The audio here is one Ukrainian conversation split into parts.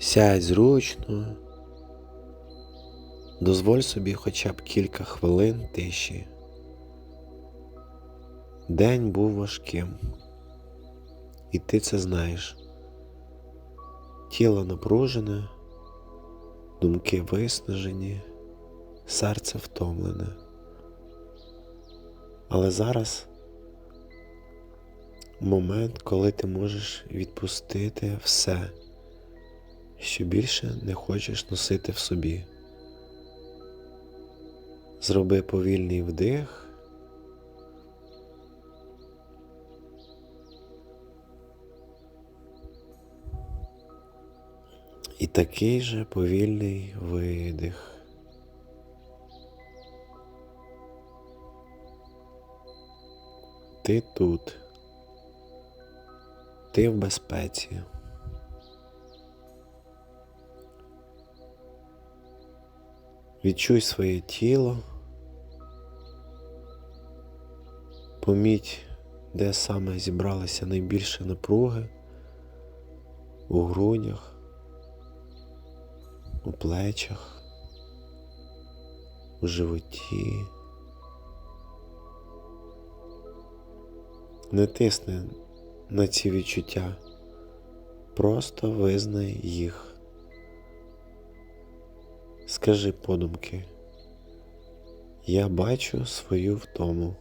Сядь зручно, дозволь собі хоча б кілька хвилин тиші. День був важким, і ти це знаєш. Тіло напружене, думки виснажені, серце втомлене. Але зараз момент, коли ти можеш відпустити все, що більше не хочеш носити в собі. Зроби повільний вдих. І такий же повільний видих. Ти тут. Ти в безпеці. Відчуй своє тіло. Поміть, де саме зібралися найбільше напруги у грудях, у плечах, у животі. Не тисни на ці відчуття, просто визнай їх. Скажи подумки, я бачу свою втому.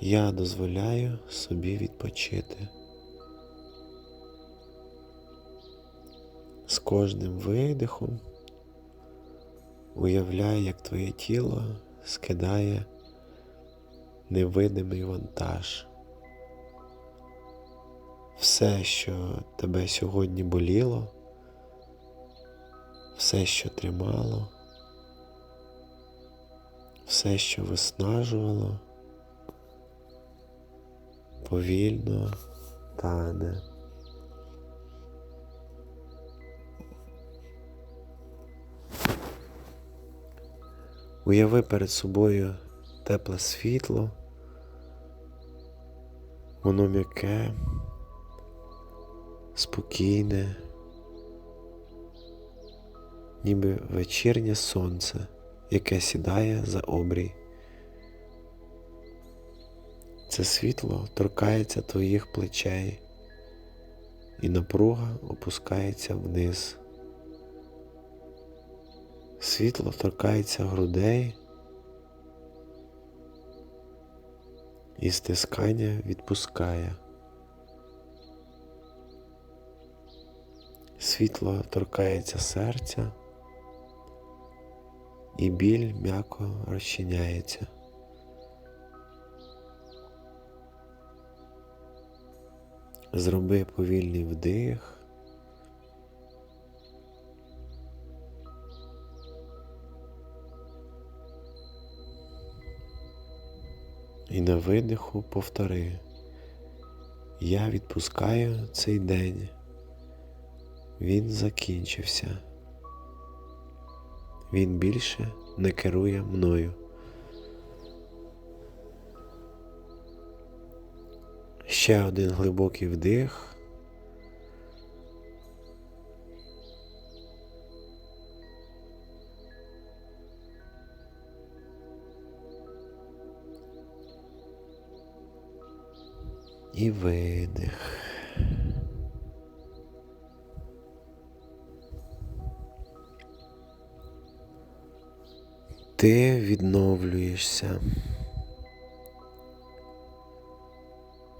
Я дозволяю собі відпочити. З кожним видихом уявляй, як твоє тіло скидає невидимий вантаж. Все, що тебе сьогодні боліло, все, що тримало, все, що виснажувало, повільно тане. Уяви перед собою тепле світло, воно м'яке, спокійне, ніби вечірнє сонце, яке сідає за обрій. Це світло торкається твоїх плечей, і напруга опускається вниз. Світло торкається грудей і стискання відпускає. Світло торкається серця і біль м'яко розчиняється. Зроби повільний вдих. І на видиху повтори. Я відпускаю цей день. Він закінчився. Він більше не керує мною. Ще один глибокий вдих. І видих. Ти відновлюєшся.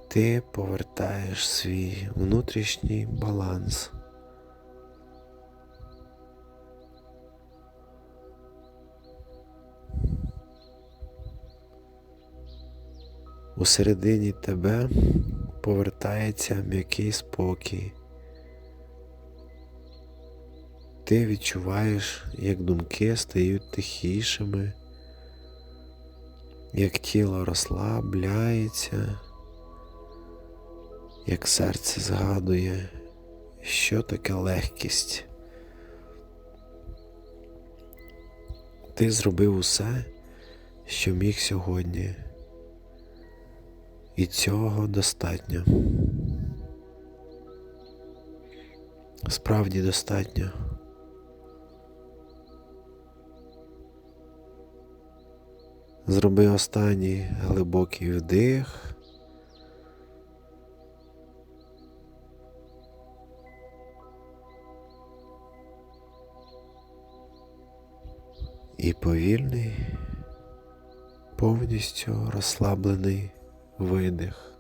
Ти повертаєш свій внутрішній баланс. Усередині тебе повертається м'який спокій. Ти відчуваєш, як думки стають тихішими, як тіло розслабляється, як серце згадує, що таке легкість. Ти зробив усе, що міг сьогодні, і цього достатньо. Справді достатньо. Зроби останній глибокий вдих. І повільний, повністю розслаблений видих.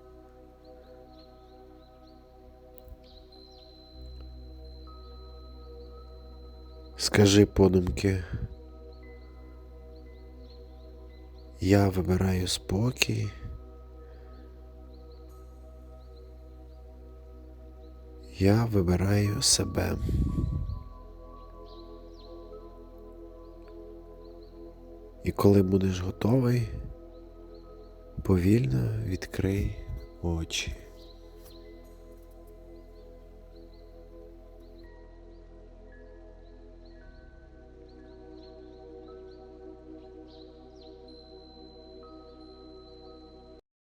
Скажи подумки. Я вибираю спокій. Я вибираю себе. І коли будеш готовий, повільно відкрий очі.